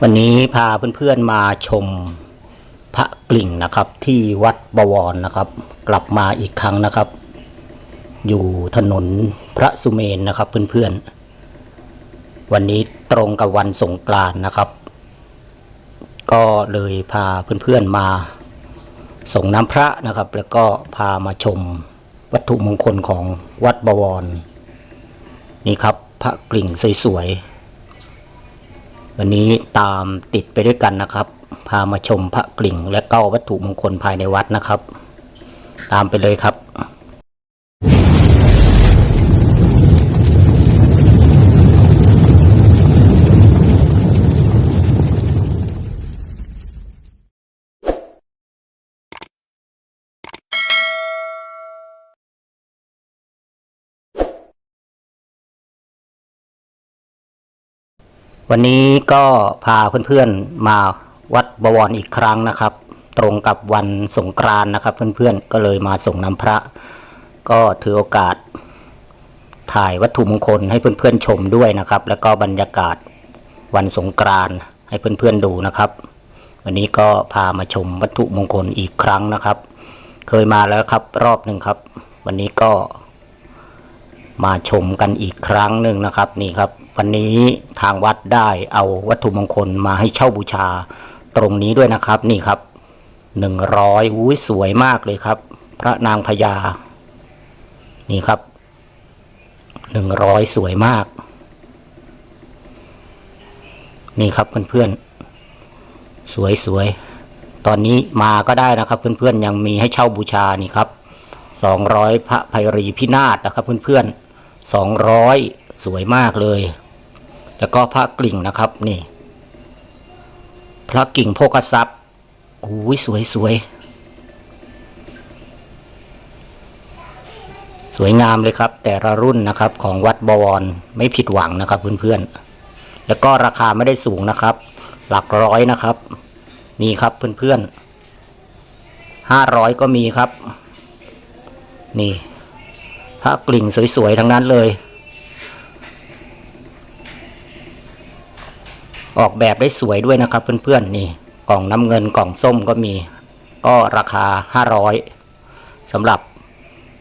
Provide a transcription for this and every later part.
วันนี้พาเพื่อนๆมาชมพระกลิ่งนะครับ ที่วัดบวรนะครับ กลับมาอีกครั้งนะครับ อยู่ถนนพระสุเมนนะครับเพื่อนๆ วันนี้ตรงกับวันสงกรานต์นะครับ ก็เลยพาเพื่อนๆมาส่งน้ำพระนะครับ แล้วก็พามาชมวัตถุมงคลของวัดบวร นี่ครับพระกลิ่งสวยๆ วันนี้ตามติดไปด้วยกันนะครับ พามาชมพระกลิ่งและก็วัตถุมงคลภายในวัดนะครับ ตามไปเลยครับ วันนี้ก็พาเพื่อนๆมาวัดบวรอีกครั้งนะครับ ตรงกับวันสงกรานนะครับ เพื่อนๆก็เลยมาส่งน้ำพระ ก็ถือโอกาส ถ่ายวัตถุมงคลให้เพื่อนๆชมด้วยนะครับ แล้วก็บรรยากาศวันสงกรานให้เพื่อนๆดูนะครับ วันนี้ก็พามาชมวัตถุมงคลอีกครั้งนะครับ เคยมาแล้วครับรอบหนึ่งครับ วันนี้ก็ มาชมกันอีกครั้งหนึ่งนะครับนี่ครับ วันนี้ทางวัดได้เอาวัตถุมงคลมาให้เช่าบูชาตรงนี้ด้วยนะครับนี่ครับหนึ่งร้อยอุ้ยสวยมากเลยครับ พระนางพญา นี่ครับหนึ่งร้อยสวยมาก นี่ครับเพื่อนๆ สวยสวยๆตอนนี้มาก็ได้นะครับเพื่อนๆยังมีให้เช่าบูชานี่ครับสองร้อยพระภัยรีพินาศนะครับเพื่อนๆ สองร้อยสวยมากเลย แล้วก็พระกลิ่งนะครับนี่ พระกิ่งโภคทรัพย์โอ้ยสวยสวยสวยงามเลยครับ แต่ละรุ่นนะครับของวัดบวรไม่ผิดหวังนะครับเพื่อนๆ แล้วก็ราคาไม่ได้สูงนะครับ หลักร้อยนะครับ นี่ครับเพื่อนๆห้าร้อยก็มีครับ นี่ พระกลิ่งสวยๆทั้งนั้นเลย ออกแบบได้สวยด้วยนะครับเพื่อนๆนี่กล่องน้ำเงินกล่องส้มก็มี ก็ราคา 500สำหรับ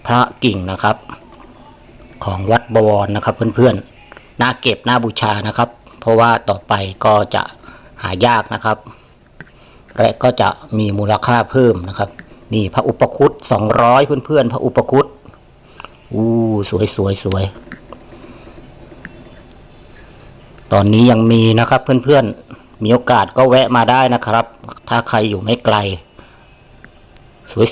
พระกิ่งนะครับ ของวัดบวรนะครับเพื่อนๆน่าเก็บน่าบูชานะครับ เพราะว่าต่อไปก็จะหายากนะครับ และก็จะมีมูลค่าเพิ่มนะครับ นี่พระอุปคุตสองร้อยเพื่อนๆ พระอุปคุต อู้สวยสวยสวย ตอนนี้ยังมีนะครับเพื่อนๆ มีโอกาสก็แวะมาได้นะครับ ถ้าใครอยู่ไม่ไกล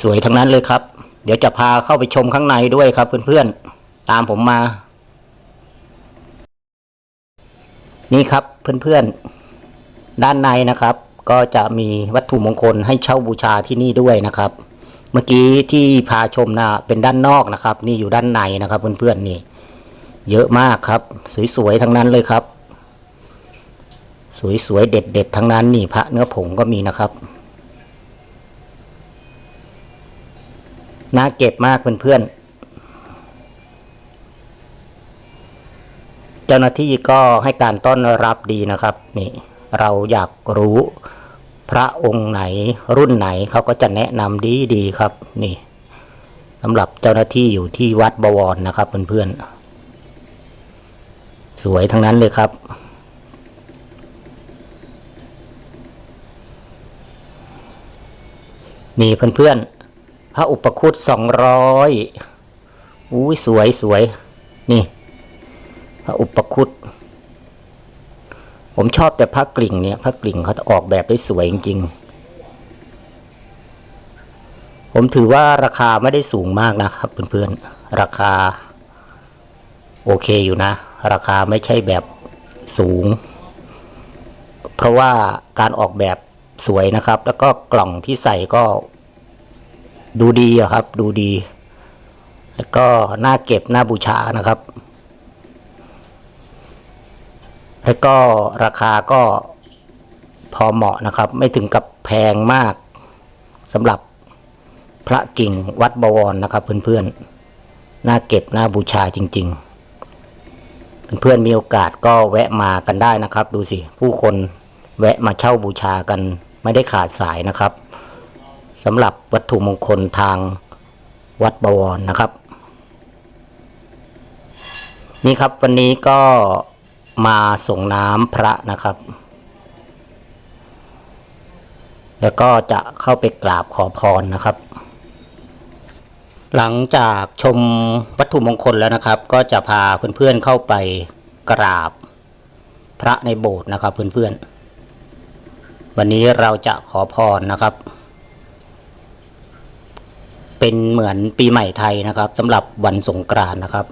สวยๆ ทั้งนั้นเลยครับ เดี๋ยวจะพาเข้าไปชมข้างในด้วยครับเพื่อนๆ ตามผมมา นี่ครับเพื่อนๆ ด้านในนะครับ ก็จะมีวัตถุมงคลให้เช่าบูชาที่นี่ด้วยนะครับ เมื่อกี้ที่พาชมนะเป็นด้านนอกนะครับ นี่อยู่ด้านในนะครับเพื่อนๆนี่ เยอะมากครับ สวยๆทั้งนั้นเลยครับ สวยๆเด็ดๆทั้งนั้นนี่พระเนื้อผงก็มีนะครับน่าเก็บมากเพื่อนๆเจ้าหน้าที่ก็ให้การต้อนรับดีนะครับ นี่ เราอยากรู้ พระองค์ไหนรุ่นไหนเขาก็จะแนะนำดีดีๆครับ นี่สำหรับเจ้าหน้าที่อยู่ที่วัดบวรนะครับเพื่อนๆสวยทั้งนั้นเลยครับมีเพื่อนๆ พระอุปคุตสองร้อยอุ้ยสวยสวย นี่ พระอุปคุต ผมชอบแต่พระกลิ่งเนี่ยพระกลิ่งเขาจะออกแบบได้สวยจริง ๆ ผมถือว่าราคาไม่ได้สูงมากนะครับเพื่อนๆ ราคา โอเคอยู่นะ ราคาไม่ใช่แบบสูง เพราะว่าการออกแบบสวยนะครับ แล้วก็กล่องที่ใส่ก็ดูดีครับ ดูดี แล้วก็น่าเก็บน่าบูชานะครับ แล้วก็ราคาก็พอเหมาะนะครับ ไม่ถึงกับแพงมากสำหรับพระกิ่งวัดบวรนะครับ เพื่อนๆน่าเก็บน่าบูชาจริง ๆ เพื่อนๆมีโอกาสก็แวะมากันได้นะครับ ดูสิ ผู้คนแวะมาเช่าบูชากัน ไม่ได้ขาดสายนะครับสำหรับวัตถุมงคลทางวัดบวรนะครับ นี่ครับวันนี้ก็ มาส่งน้ำพระนะครับ แล้วก็จะเข้าไปกราบขอพรนะครับ หลังจากชมวัตถุมงคลแล้วนะครับ ก็จะพาเพื่อนๆเข้าไปกราบพระในโบสถ์นะครับเพื่อนๆ วันนี้เราจะขอพรนะครับ เป็นเหมือนปีใหม่ไทยนะครับสำหรับวันสงกรานต์นะครับ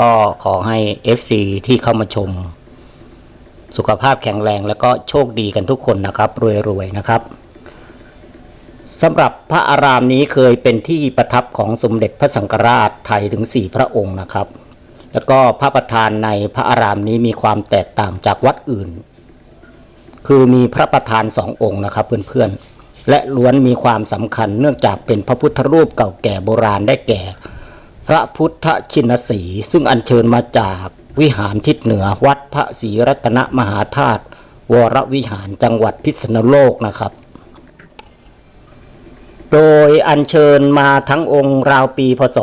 ก็ขอให้ FC ที่เข้ามาชม สุขภาพแข็งแรงแล้วก็โชคดีกันทุกคนนะครับ รวยๆนะครับสำหรับพระอารามนี้เคยเป็นที่ประทับของสมเด็จพระสังฆราชไทยถึง 4 พระองค์นะครับ แล้วก็พระประธานในพระอารามนี้มีความแตกต่างจากวัดอื่น คือมีพระประธานสององค์นะครับเพื่อนๆและล้วนมีความสำคัญเนื่องจากเป็นพระพุทธรูปเก่าแก่โบราณได้แก่ พระพุทธชินสีห์ซึ่งอัญเชิญมาจากวิหารทิศเหนือวัดพระศรีรัตนมหาธาตุวรวิหารจังหวัดพิษณุโลกนะครับ โดยอัญเชิญมาทั้งองค์ราวปีพศ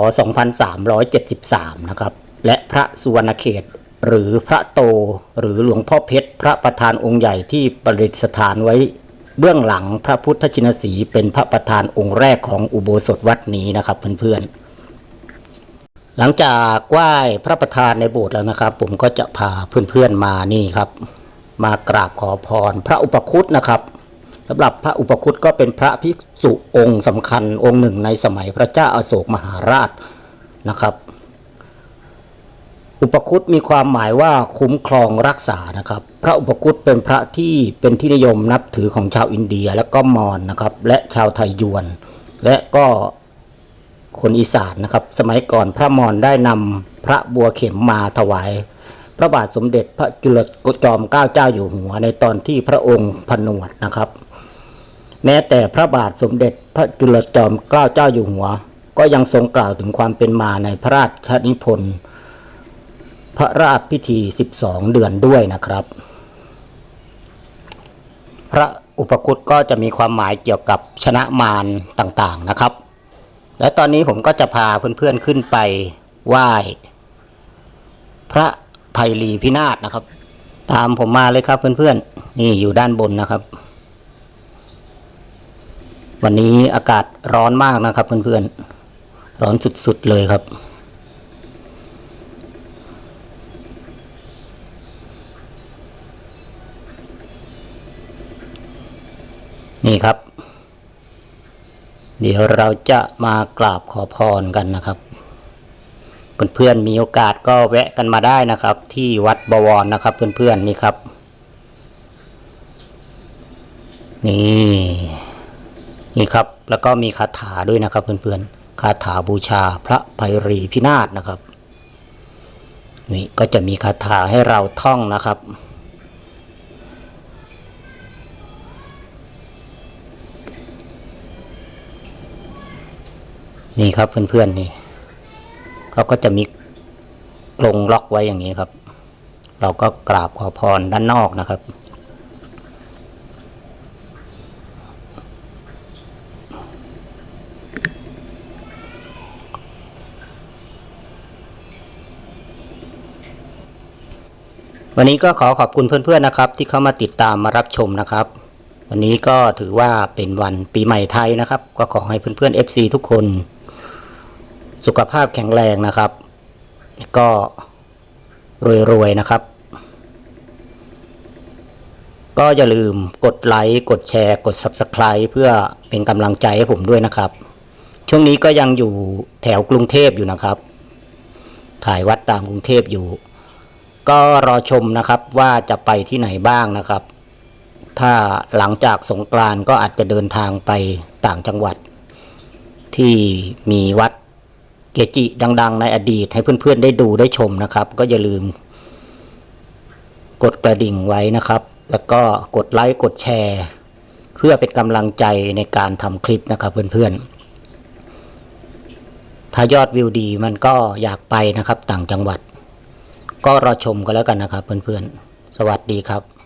2373 นะครับ และพระสุวรรณเขตหรือพระโตหรือหลวงพ่อเพชร พระประธานองค์ใหญ่ที่ประดิษฐานไว้ เบื้องหลังพระพุทธชินสีห์เป็นพระประธานองค์แรกของอุโบสถวัดนี้นะครับเพื่อนๆ หลังจากไหว้พระประธานในโบสถ์แล้วนะครับ ผมก็จะพาเพื่อนๆมานี่ครับ มากราบขอพรพระอุปคุตนะครับสำหรับพระอุปคุตก็เป็นพระภิกษุองค์สำคัญองค์หนึ่งในสมัยพระเจ้าอาโศกมหาราชนะครับ อุปคุตมีความหมายว่าคุ้มครองรักษานะครับ พระอุปคุตเป็นพระที่เป็นที่นิยมนับถือของชาวอินเดียและก็มอญนะครับ และชาวไทยยวน และก็ คนอีสานนะครับ สมัยก่อนพระมอญได้นำพระบัวเข็มมาถวาย พระบาทสมเด็จพระจุลจอมเกล้าเจ้าอยู่หัวในตอนที่พระองค์ผนวดนะครับ แม้แต่พระบาทสมเด็จพระจุลจอมเกล้าเจ้าอยู่หัว ก็ยังทรงกล่าวถึงความเป็นมาในพระราชนิพนธ์พระราชพิธี 12 เดือนด้วยนะครับ พระอุปคุตก็จะมีความหมายเกี่ยวกับชนะมารต่างๆนะครับ และตอนนี้ผมก็จะพาเพื่อนๆขึ้นไปไหว้พระไพรีพินาศนะครับ ตามผมมาเลยครับเพื่อนๆ นี่อยู่ด้านบนนะครับ วันนี้อากาศร้อนมากนะครับเพื่อนๆ ร้อนสุดๆเลยครับ นี่ครับ เดี๋ยวเราจะมากราบขอพรกันนะครับ เพื่อนๆมีโอกาสก็แวะกันมาได้นะครับ ที่วัดบวรนะครับ เพื่อนๆนี่ครับ นี่นี่ครับแล้วก็มีคาถาด้วยนะครับ เพื่อนๆคาถาบูชาพระไพรีพินาศนะครับ นี่ก็จะมีคาถาให้เราท่องนะครับ นี่ครับเพื่อนๆนี่เขาก็จะมีกรงล็อกไว้อย่างนี้ครับ เราก็กราบขอพรด้านนอกนะครับ วันนี้ก็ขอขอบคุณเพื่อนๆนะครับ ที่เข้ามาติดตามมารับชมนะครับ วันนี้ก็ถือว่าเป็นวันปีใหม่ไทยนะครับ ก็ขอให้เพื่อนๆ FC ทุกคน สุขภาพแข็งแรงนะครับ ก็รวยๆนะครับ ก็อย่าลืมกดไลค์กดแชร์ กด Subscribe เพื่อเป็นกำลังใจให้ผมด้วยนะครับ ช่วงนี้ก็ยังอยู่แถวกรุงเทพอยู่นะครับ ถ่ายวัดตามกรุงเทพอยู่ ก็รอชมนะครับว่าจะไปที่ไหนบ้างนะครับ ถ้าหลังจากสงกรานก็อาจจะเดินทางไปต่างจังหวัดที่มีวัด เกจิดัง ๆ ในอดีตให้เพื่อนๆได้ดูได้ชมนะครับ ก็อย่าลืม กดกระดิ่งไว้นะครับ แล้วก็กดไลค์กดแชร์ เพื่อเป็นกำลังใจในการทำคลิปนะครับเพื่อนๆ ถ้ายอดวิวดีมันก็อยากไปนะครับต่างจังหวัด ก็รอชมกันแล้วกันนะครับเพื่อนๆ สวัสดีครับ